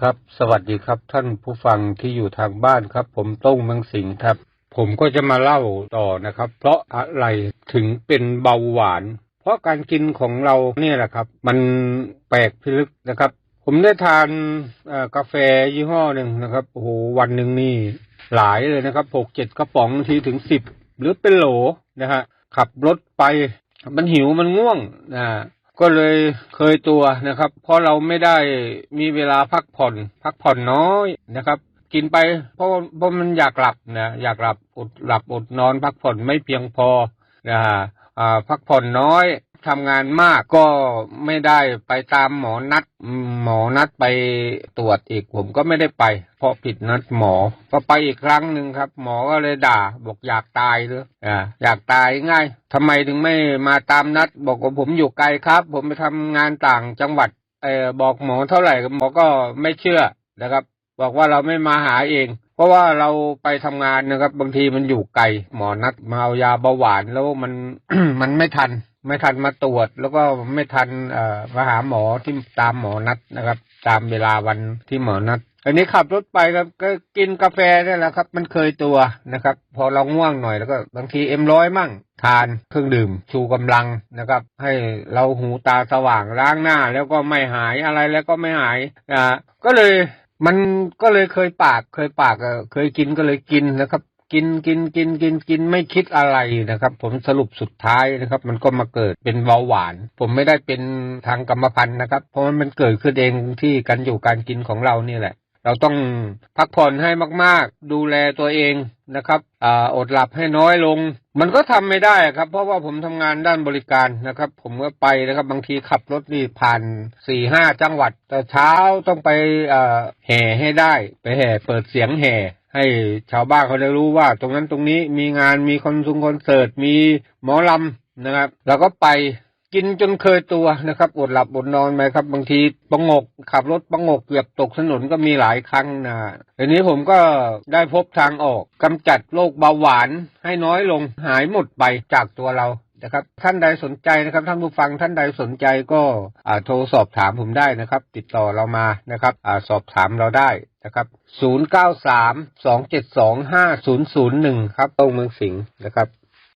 ครับ สวัสดีครับท่านผู้ฟังที่อยู่ทางบ้านครับ ผมต้งเมืองสิงห์ครับ ผมก็จะมาเล่าต่อนะครับ เพราะอะไรถึงเป็นเบาหวาน เพราะการกินของเราเนี่ยแหละครับ มันแปลกพิลึกนะครับ ผมได้ทานกาแฟยี่ห้อหนึ่งนะครับโอ้โหวันหนึ่งนี่หลายเลยนะครับหกเจ็ดกระป๋องทีถึงสิบหรือเป็นโหลนะฮะขับรถไป มันหิวมันง่วงนะ ก็เลยเคยตัวนะครับ เพราะเราไม่ได้มีเวลาพักผ่อน พักผ่อนน้อยนะครับ กินไปเพราะเพราะมันอยากหลับนะอยากหลับอดหลับอดนอน พักผ่อนไม่เพียงพอนะฮะอ่าพักผ่อนน้อย ทำงานมากก็ไม่ได้ไปตามหมอนัด หมอนัดไปตรวจอีกผมก็ไม่ได้ไป เพราะผิดนัดหมอ ก็ไปอีกครั้งหนึ่งครับ หมอก็เลยด่า บอกอยากตายเลยอ่าอยากตายง่ายทำไมถึงไม่มาตามนัด บอกว่าผมอยู่ไกลครับ ผมไปทำงานต่างจังหวัดเออบอกหมอเท่าไหร่หมอก็ไม่เชื่อนะครับ บอกว่าเราไม่มาหาเอง เพราะว่าเราไปทำงานนะครับ บางทีมันอยู่ไกลหมอนัดมาเอายาเบาหวานแล้วมันมันไม่ทัน ไม่ทันมาตรวจ แล้วก็ไม่ทันเอ่อมาหาหมอที่ตามหมอนัดนะครับ ตามเวลาวันที่หมอนัด อันนี้ขับรถไปครับก็กินกาแฟนี่แหละครับ มันเคยตัวนะครับ พอเราง่วงหน่อยแล้วก็บางทีเอ็มร้อยมั่งทานเครื่องดื่ม ชูกำลังนะครับ ให้เราหูตาสว่างล้างหน้า แล้วก็ไม่หายอะไรแล้วก็ไม่หายอ่าก็เลยมันก็เลยเคยปากเคยปากเออเคยกินก็เลยกินนะครับ กินกินกินกินกินไม่คิดอะไรนะครับ ผมสรุปสุดท้ายนะครับ มันก็มาเกิดเป็นเบาหวาน ผมไม่ได้เป็นทางกรรมพันธุ์นะครับ เพราะมันเกิดขึ้นเองที่การอยู่การกินของเรานี่แหละ เราต้องพักผ่อนให้มาก ๆ ดูแลตัวเองนะครับออดหลับให้น้อยลง มันก็ทำไม่ได้ครับ เพราะว่าผมทำงานด้านบริการนะครับ ผมก็ไปนะครับ บางทีขับรถนี่ผ่านสี่ห้าจังหวัด แต่เช้าต้องไปแห่ให้ได้ ไปแห่เปิดเสียงแห่ ให้ชาวบ้านเขาได้รู้ว่า ตรงนั้นตรงนี้มีงานมีคอนซุงคอนเสิร์ตมีหมอลำนะครับเราก็ไปกินจนเคยตัวนะครับอดหลับอดนอนไปครับ บางทีประงกขับรถประงกเกือบตกถนนก็มีหลายครั้งนะทีนี้ผมก็ได้พบทางออกกำจัดโรคเบาหวานให้น้อยลงหายหมดไปจากตัวเรา นะครับ ท่านใดสนใจนะครับ ท่านผู้ฟังท่านใดสนใจก็อ่าโทรสอบถามผมได้นะครับ ติดต่อเรามานะครับอ่าสอบถามเราได้นะครับ 093 272 5001 ครับตรงเมืองสิงห์นะครับ